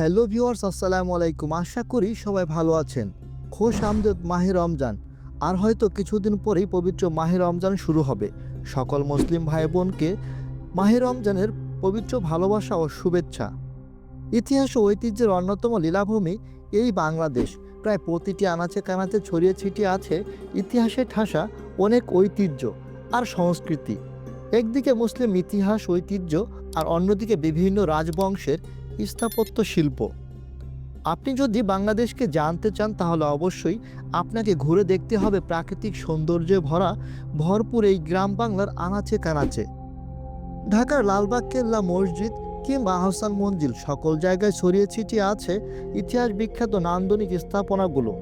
Hello viewers, আসসালামু আলাইকুম। আশা করি সবাই ভালো আছেন। খোশ আমদেদ মাহে রমজান। আর হয়তো কিছুদিন পরেই পবিত্র মাহে রমজান শুরু হবে। সকল মুসলিম ভাই বোনকে মাহে রমজানের পবিত্র ভালোবাসা ও শুভেচ্ছা। ইতিহাস ও ঐতিহ্যের অন্যতম লীলাভূমি এই বাংলাদেশ। প্রায় প্রতিটি আনাচে কানাচে, ছড়িয়ে ছিটিয়ে আছে ইতিহাসে ঠাসা অনেক ঐতিহ্য আর সংস্কৃতি। একদিকে মুসলিম ইতিহাস, ঐতিহ্য আর অন্যদিকে বিভিন্ন রাজবংশের স্থাপত্য শিল্প। আপনি যদি বাংলাদেশকে জানতে চান, তাহলে অবশ্যই আপনাকে ঘুরে দেখতে হবে প্রাকৃতিক সৌন্দর্যে ভরা, ভরপুর এই গ্রাম বাংলার আনাচে কানাচে। ঢাকার লালবাগ, কেল্লা মসজিদ কিংবা আহসান মঞ্জিল সকল জায়গায় ছড়িয়ে ছিটিয়ে আছে ইতিহাস বিখ্যাত নান্দনিক স্থাপনাগুলো।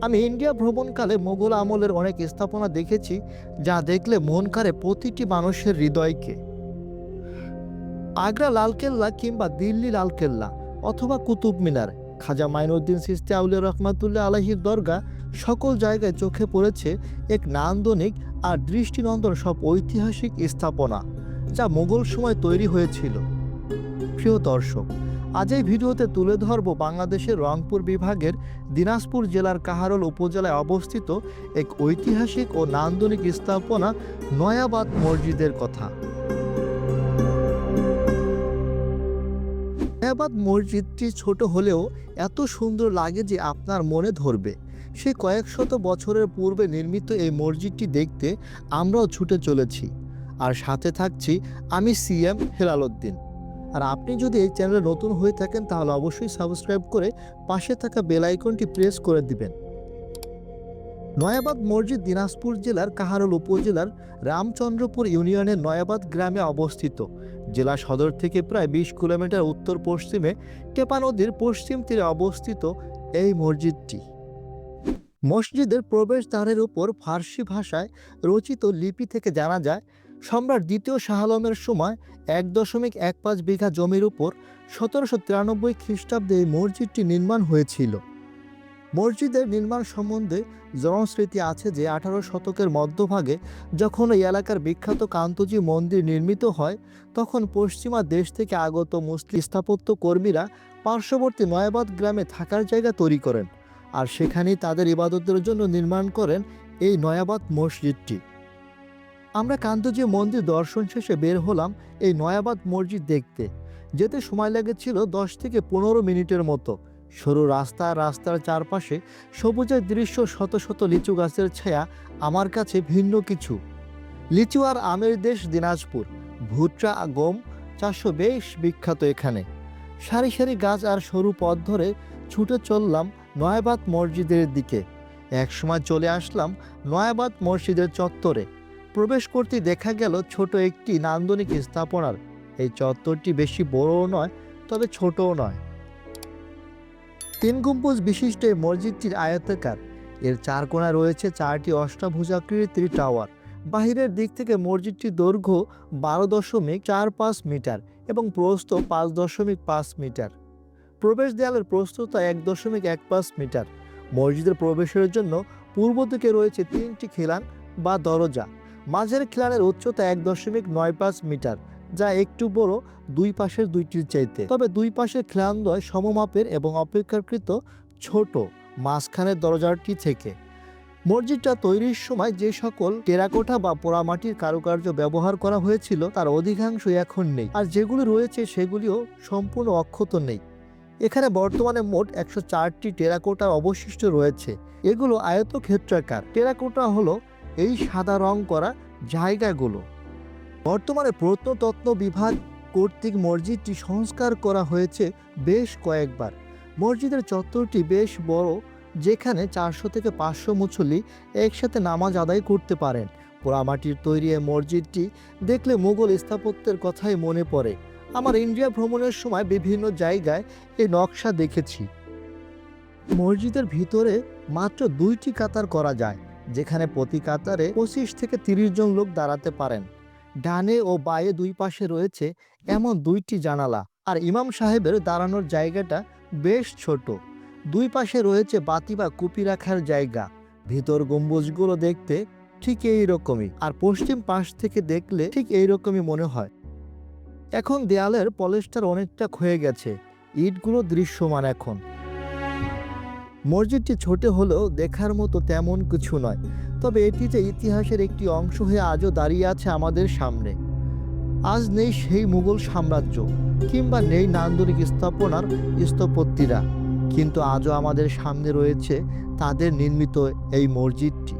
আমি ইন্ডিয়া ভ্রমণকালে মোগল আমলের অনেক স্থাপনা দেখেছি, যা দেখলে মন কাড়ে প্রতিটি মানুষের হৃদয়কে। আগ্রা লালকেল্লা কিংবা দিল্লি লালকেল্লা অথবা কুতুব মিনার, খাজা মাইনুদ্দিন সিস্তি আউলিয়া রহমাতুল্লাহ আলহির দরগা সকল জায়গায় চোখে পড়েছে এক নান্দনিক আর দৃষ্টিনন্দন সব ঐতিহাসিক স্থাপনা যা মোগল সময় তৈরি হয়েছিল। প্রিয় দর্শক, আজ এই ভিডিওতে তুলে ধরব বাংলাদেশের রংপুর বিভাগের দিনাজপুর জেলার কাহারল উপজেলায় অবস্থিত এক ঐতিহাসিক ও নান্দনিক স্থাপনা নয়াবাদ মসজিদের কথা। নয়াবাদ মসজিদটি ছোট হলেও এত সুন্দর লাগে যে আপনার মনে ধরবে। সে কয়েক শত বছরের পূর্বে নির্মিত এই মসজিদটি দেখতে আমরাও ছুটে চলেছি। আর সাথে থাকছি আমি সিএম হেলালুদ্দিন আর আপনি যদি এই চ্যানেলে নতুন হয়ে থাকেন তাহলে অবশ্যই সাবস্ক্রাইব করে পাশে থাকা বেল আইকনটি প্রেস করে দিবেন। নয়াবাদ মসজিদ দিনাজপুর জেলার কাহারল উপজেলার রামচন্দ্রপুর ইউনিয়নের নয়াবাদ গ্রামে অবস্থিত। জেলা সদর থেকে প্রায় বিশ কিলোমিটার উত্তর পশ্চিমে টেপা নদীর পশ্চিম তীরে অবস্থিত এই মসজিদটি। মসজিদের প্রবেশদ্বারের উপর ফার্সি ভাষায় রচিত লিপি থেকে জানা যায়, সম্রাট দ্বিতীয় শাহ আলমের সময় এক দশমিক এক পাঁচ বিঘা জমির উপর সতেরোশো তিরানব্বই খ্রিস্টাব্দে এই মসজিদটি নির্মাণ হয়েছিল। মসজিদের নির্মাণ সম্বন্ধে জনস্মৃতি আছে যে আঠারো শতকের মধ্যভাগে যখন এই এলাকার বিখ্যাত কান্তজি মন্দির নির্মিত হয়, তখন পশ্চিমা দেশ থেকে আগত মুসলিম স্থাপত্য কর্মীরা পার্শ্ববর্তী নয়াবাদ গ্রামে থাকার জায়গা তৈরি করেন আর সেখানেই তাদের ইবাদতের জন্য নির্মাণ করেন এই নয়াবাদ মসজিদটি। আমরা কান্তজি মন্দির দর্শন শেষে বের হলাম এই নয়াবাদ মসজিদ দেখতে। যেতে সময় লেগেছিল দশ থেকে পনেরো মিনিটের মতো। সরু রাস্তা, রাস্তার চারপাশে সবুজের দৃশ্য শত শত লিচু গাছের ছায়া আমার কাছে ভিন্ন কিছু। লিচু আর আমের দেশ দিনাজপুর, ভুট্টা, গম চারশো বেশ বিখ্যাত এখানে। সারি সারি গাছ আর সরু পথ ধরে ছুটে চললাম নয়াবাদ মসজিদের দিকে। একসময় চলে আসলাম নয়াবাদ মসজিদের চত্বরে। প্রবেশ করতে দেখা গেল ছোট একটি নান্দনিক স্থাপনার। এই চত্বরটি বেশি বড়ও নয়, তবে ছোটও নয়। তিন গম্বুজ বিশিষ্ট এই মসজিদটির আয়তাকার। এর চার কোণায় রয়েছে চারটি অষ্টাভুজাকৃতির টাওয়ার। বাহিরের দিক থেকে মসজিদটির দৈর্ঘ্য বারো দশমিক চার পাঁচ মিটার এবং প্রস্থ পাঁচ দশমিক পাঁচ মিটার। প্রবেশ দেয়ালের প্রস্থতা এক দশমিক এক পাঁচ মিটার। মসজিদের প্রবেশের জন্য পূর্ব দিকে রয়েছে তিনটি খিলান বা দরজা। মাঝের খিলানের উচ্চতা এক দশমিক নয় পাঁচ মিটার। যা একটু বড়, দুই পাশের দুইটির চাইতে। তবে দুই পাশের খিলানদ্বয় সমমাপের এবং অপেক্ষাকৃত ছোট মাঝখানের দরজাটি থেকে। মসজিদটা তৈরির সময় যে সকল টেরাকোটা বা পোড়ামাটির কারুকার্য ব্যবহার করা হয়েছিল, তার অধিকাংশই এখন নেই। আর যেগুলি রয়েছে, সেগুলিও সম্পূর্ণ অক্ষত নেই। এখানে বর্তমানে মোট একশো চারটি টেরাকোটা অবশিষ্ট রয়েছে। এগুলো আয়তক্ষেত্রাকার। টেরাকোটা হলো এই সাদা রং করা জায়গাগুলো। বর্তমানে প্রত্নতত্ত্ব বিভাগ কর্তৃক মসজিদটি সংস্কার করা হয়েছে বেশ কয়েকবার। মসজিদের চত্বরটি বেশ বড়, যেখানে চারশো থেকে পাঁচশো মুসল্লি একসাথে নামাজ আদায় করতে পারেন। পোড়ামাটির তৈরি এই মসজিদটি দেখলে মুঘল স্থাপত্যের কথাই মনে পড়ে। আমার ইন্ডিয়া ভ্রমণের সময় বিভিন্ন জায়গায় এই নকশা দেখেছি। মসজিদের ভিতরে মাত্র দুইটি কাতার করা যায়, যেখানে প্রতি কাতারে পঁচিশ থেকে তিরিশ জন লোক দাঁড়াতে পারেন। ডানে ও বায়ে দুই পাশে রয়েছে এমন দুইটি জানালা। আর ইমাম সাহেবের দাঁড়ানোর জায়গাটা বেশ ছোট। দুই পাশে রয়েছে বাতি বা কুপি রাখার জায়গা। ভিতর গম্বুজগুলো দেখতে ঠিক এই রকমই আর পশ্চিম পাশ থেকে দেখলে ঠিক এই রকমই মনে হয়। এখন দেয়ালের পলেস্টার অনেকটা ক্ষয়ে গেছে। ইটগুলো দৃশ্যমান এখন। মসজিদটি ছোট হলেও দেখার মতো তেমন কিছু নয়, তবে এটি যে ইতিহাসের একটি অংশ হয়ে আজও দাঁড়িয়ে আছে আমাদের সামনে। আজ নেই সেই মুঘল সাম্রাজ্য, কিংবা নেই নান্দনিক স্থাপনার স্থপত্যিরা কিন্তু আজও আমাদের সামনে রয়েছে তাদের নির্মিত এই মসজিদটি।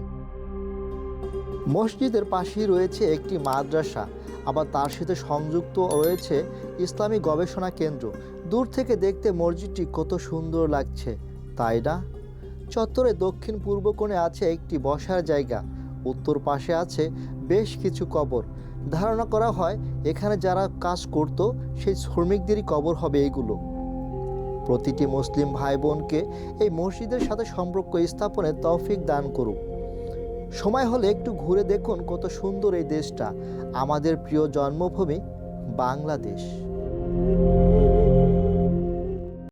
মসজিদের পাশেই রয়েছে একটি মাদ্রাসা, আবার তার সাথে সংযুক্ত রয়েছে ইসলামী গবেষণা কেন্দ্র। দূর থেকে দেখতে মসজিদটি কত সুন্দর লাগছে। তাই না চত্বরে দক্ষিণ পূর্ব কোণে আছে একটি বসার জায়গা। উত্তর পাশে আছে বেশ কিছু কবর। ধারণা করা হয়, এখানে যারা কাজ করত, সেই শ্রমিকদেরই কবর হবে এগুলো। প্রতিটি মুসলিম ভাই বোনকে এই মসজিদের সাথে সম্পর্ক স্থাপনে তৌফিক দান করুক। সময় হলে একটু ঘুরে দেখুন কত সুন্দর এই দেশটা। আমাদের প্রিয় জন্মভূমি, বাংলাদেশ।